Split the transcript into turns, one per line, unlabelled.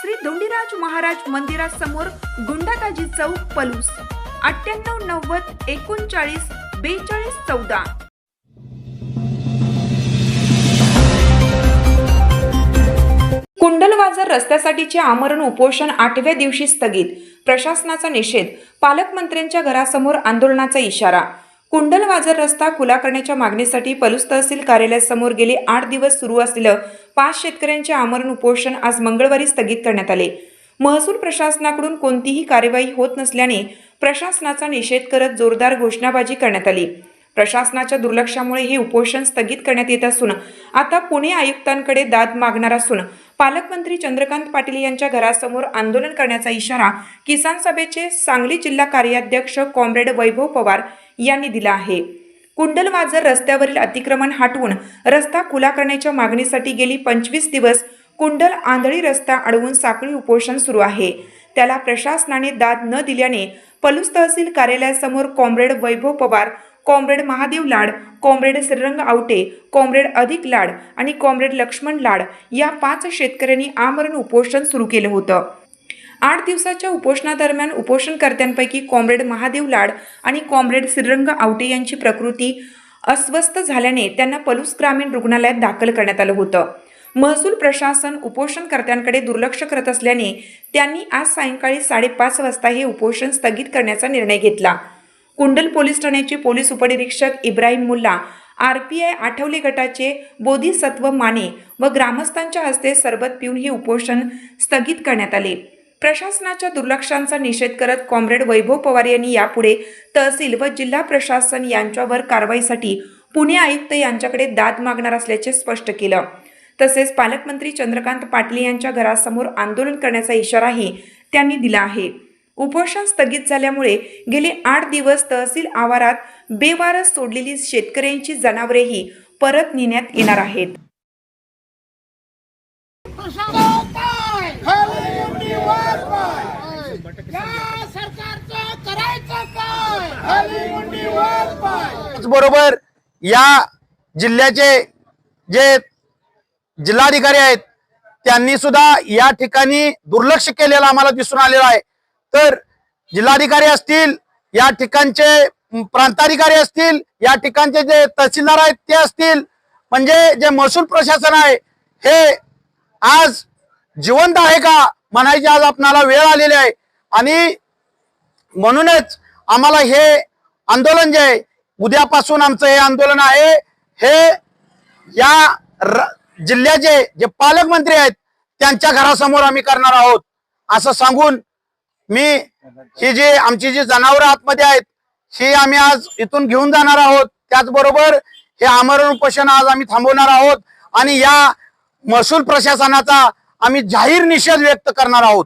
Shri Dondiraj Maharaj मंदिरासमोर गुंडाताजी चौक पलूस. अठ्ठ्याण्णव नव्वद एकोणचाळीस बेचाळीस चौदा. कुंडलवाजर रस्त्यासाठीचे आमरण उपोषण आठव्या दिवशी स्थगित. प्रशासनाचा निषेध. पालकमंत्र्यांच्या घरासमोर आंदोलनाचा इशारा. कुंडलवाजर रस्ता खुला करण्याच्या मागणीसाठी पलूस तहसील कार्यालयासमोर गेले आठ दिवस सुरू असलेलं पाच शेतकऱ्यांचे आमरण उपोषण आज मंगळवारी स्थगित करण्यात आले. महसूल प्रशासनाकडून कोणतीही कार्यवाही होत नसल्याने प्रशासनाचा निषेध करत जोरदार घोषणाबाजी करण्यात आली. प्रशासनाच्या दुर्लक्षामुळे हे उपोषण स्थगित करण्यात येत असून आता पुणे आयुक्तांकडे दाद मागणार असून पालकमंत्री चंद्रकांत पाटील यांच्या घरासमोर आंदोलन करण्याचा इशारा किसान सभेचे सांगली जिल्हा कार्याध्यक्ष कॉम्रेड वैभव पवार यांनी दिला आहे. कुंडलवाजर रस्त्यावरील अतिक्रमण हटवून रस्ता खुला करण्याच्या मागणीसाठी गेली पंचवीस दिवस कुंडल आंधळी रस्ता अडवून साखळी उपोषण सुरू आहे. त्याला प्रशासनाने दाद न दिल्याने पलूस तहसील कार्यालयासमोर comrade Vaibhav Pawar comrade Mahadev Lad comrade Shrirang Awate comrade Adhik Lad आणि कॉम्रेड लक्ष्मण लाड या पाच शेतकऱ्यांनी आमरण उपोषण सुरू केलं होतं. आठ दिवसाच्या उपोषणादरम्यान उपोषणकर्त्यांपैकी कॉम्रेड महादेव लाड आणि कॉम्रेड श्रीरंग आवटे यांची प्रकृती अस्वस्थ झाल्याने त्यांना पलूस ग्रामीण रुग्णालयात दाखल करण्यात आलं होतं. महसूल प्रशासन उपोषणकर्त्यांकडे दुर्लक्ष करत असल्याने त्यांनी आज सायंकाळी साडेपाच वाजता हे उपोषण स्थगित करण्याचा निर्णय घेतला. कुंडल पोलीस ठाण्याचे पोलीस उपनिरीक्षक Ibrahim Mulla R P I Athawale गटाचे बोधिसत्व माने व ग्रामस्थांच्या हस्ते सरबत पिऊन हे उपोषण स्थगित करण्यात आले. प्रशासनाच्या दुर्लक्षांचा निषेध करत कॉम्रेड वैभव पवार यांनी यापुढे तहसील व जिल्हा प्रशासन यांच्यावर कारवाईसाठी पुणे आयुक्त यांच्याकडे दाद मागणार असल्याचे स्पष्ट केलं. तसेच पालकमंत्री चंद्रकांत पाटील यांच्या घरासमोर आंदोलन करण्याचा इशाराही त्यांनी दिला आहे. उपोषण स्थगित झाल्यामुळे गेले आठ दिवस तहसील आवारात बेवारस सोडलेली शेतकऱ्यांची जनावरेही परत नेण्यात येणार आहेत.
या
बरोबर या जिल्ह्याचे जे जिल्हाधिकारी आहेत त्यांनी सुद्धा या ठिकाणी दुर्लक्ष केलेलं आम्हाला दिसून आलेलं आहे. तर जिल्हाधिकारी असतील या ठिकाणचे प्रांताधिकारी असतील या ठिकाणचे जे तहसीलदार आहेत ते असतील म्हणजे जे महसूल प्रशासन आहे हे आज जिवंत आहे का म्हणायची आज आपणाला वेळ आलेली आहे. आणि म्हणूनच आम्हाला हे आंदोलन जे आहे उद्यापासून आमचं हे आंदोलन आहे हे या र- जिल्ह्याचे जे पालकमंत्री आहेत त्यांच्या घरासमोर आम्ही करणार आहोत असं सांगून मी ही जी आमची जी जनावरं आतमध्ये आहेत ही आम्ही आज इथून घेऊन जाणार आहोत. त्याचबरोबर हे आमरण उपोषण आज आम्ही थांबवणार आहोत आणि या महसूल प्रशासनाचा आम्ही जाहीर निषेध व्यक्त करणार आहोत.